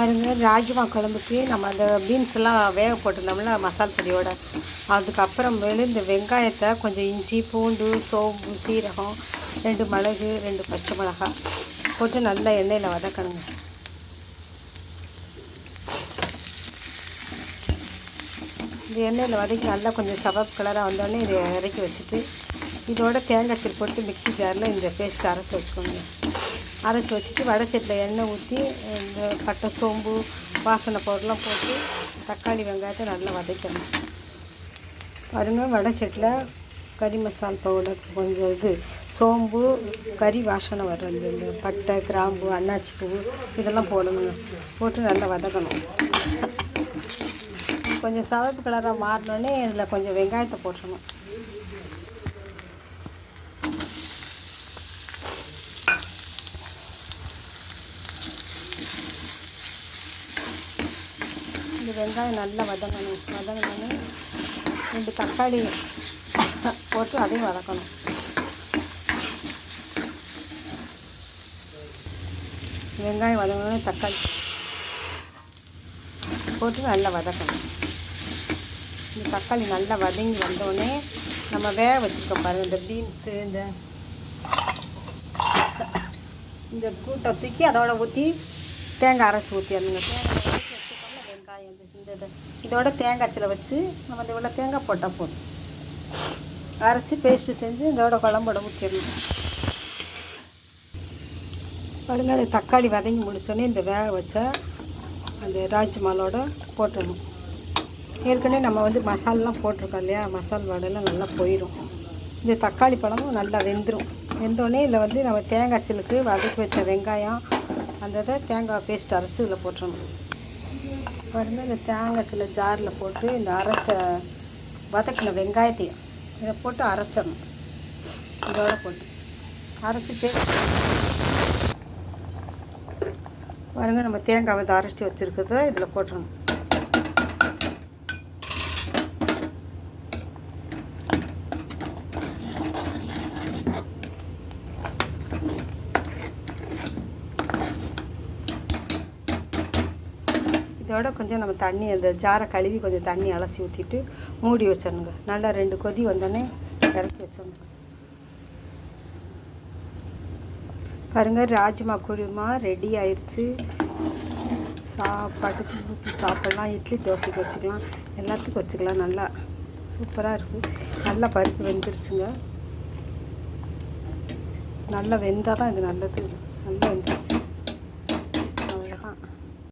பாருங்கள் ராஜ்மா குழம்புக்கு நம்ம அந்த பீன்ஸ் எல்லாம் வேக போட்டுருந்தோம்ல மசால் பொடியோட. அதுக்கப்புறமேலு இந்த வெங்காயத்தை கொஞ்சம் இஞ்சி பூண்டு சோம்பு சீரகம் ரெண்டு மிளகு ரெண்டு பச்சை மிளகாய் போட்டு நல்லா எண்ணெயில் வதக்கணுங்க. இந்த எண்ணெயில் வதக்கி நல்லா கொஞ்சம் சவப் கலராக வந்தோடனே இதை இறக்கி வச்சுட்டு இதோட தேங்காய் தீர் போட்டு மிக்ஸி ஜாரில் இந்த பேஸ்ட் அரைச்சி வச்சுக்கோங்க. அரைச்சி வச்சுட்டு வடச்சட்டில் எண்ணெய் ஊற்றி இந்த பட்டை சோம்பு வாசனை பவுடர்லாம் போட்டு தக்காளி வெங்காயத்தை நல்லா வதக்கணும். பாருங்க வடச்சட்டில் கறி மசால் பவுடர் கொஞ்சம் இது சோம்பு கறி வாசனை வரும் இந்த பட்டை கிராம்பு அன்னாச்சி பூ இதெல்லாம் போடணுங்க போட்டு நல்லா வதக்கணும். கொஞ்சம் சிவப்பு கலராக மாறினோடனே இதில் கொஞ்சம் வெங்காயத்தை போட்டுறணும். இந்த வெங்காயம் நல்லா வதங்கணும். வதங்கணும் ரெண்டு தக்காளி போட்டு அதையும் வதக்கணும். வெங்காயம் வதங்கணும் தக்காளி போட்டு நல்லா வதக்கணும். இந்த தக்காளி நல்லா வதங்கி வந்தோடனே நம்ம வேக வச்சுருக்கோம் பாருங்கள் இந்த பீன்ஸு இந்த இந்த கூட்டை தூக்கி அதோட ஊற்றி தேங்காய் அரைச்சி ஊற்றிடணுங்க தேங்காய் வெங்காயம் இந்த இதை இதோட தேங்காய் சில வச்சு நம்ம இந்த இவ்வளோ தேங்காய் போட்டால் போதும். அரைச்சி பேஸ்ட்டு செஞ்சு இதோட குழம்போட ஊற்றிடணும் பாருங்க அது தக்காளி வதங்கி முடிச்சோடனே இந்த வேக வச்சா அந்த ராஜ்மாலோட போட்டணும் ஏற்கனவே நம்ம வந்து மசாலெலாம் போட்டிருக்கோம் இல்லையா? மசால் வடையெல்லாம் நல்லா போயிடும். இந்த தக்காளி பழமும் நல்லா வெந்துடும் வெந்தோடனே இதில் வந்து நம்ம தேங்காய் சிலுக்கு வதக்கி வச்ச வெங்காயம் அந்த இதை தேங்காய் பேஸ்ட் அரைச்சி இதில் போட்டுடணும். பாருங்கள் இந்த தேங்காய் சில ஜாரில் போட்டு இந்த அரைச்ச வதக்கின வெங்காயத்தையும் இதை போட்டு அரைச்சிடணும். இதோட போட்டு அரைச்சிட்டு பாருங்கள் நம்ம தேங்காய் வந்து அரைச்சி வச்சுருக்கிறத இதில் போட்டுடணும். இதோட கொஞ்சம் நம்ம தண்ணி அந்த ஜாரை கழுவி கொஞ்சம் தண்ணி அலசி ஊற்றிட்டு மூடி வச்சிடணுங்க. நல்லா ரெண்டு கொதி வந்தோடனே இறக்கி வச்சிடணும். பாருங்க ராஜ்மா குருமா ரெடி ஆயிடுச்சு சாப்பாட்டுக்கு ஊற்றி சாப்பிடலாம். இட்லி தோசைக்கு வச்சுக்கலாம். எல்லாத்துக்கும் வச்சுக்கலாம். நல்லா சூப்பராக இருக்குது நல்லா பருப்பு வெந்துருச்சுங்க. நல்லா வெந்தால் தான் இது நல்லது. நல்லா வெந்துருச்சு.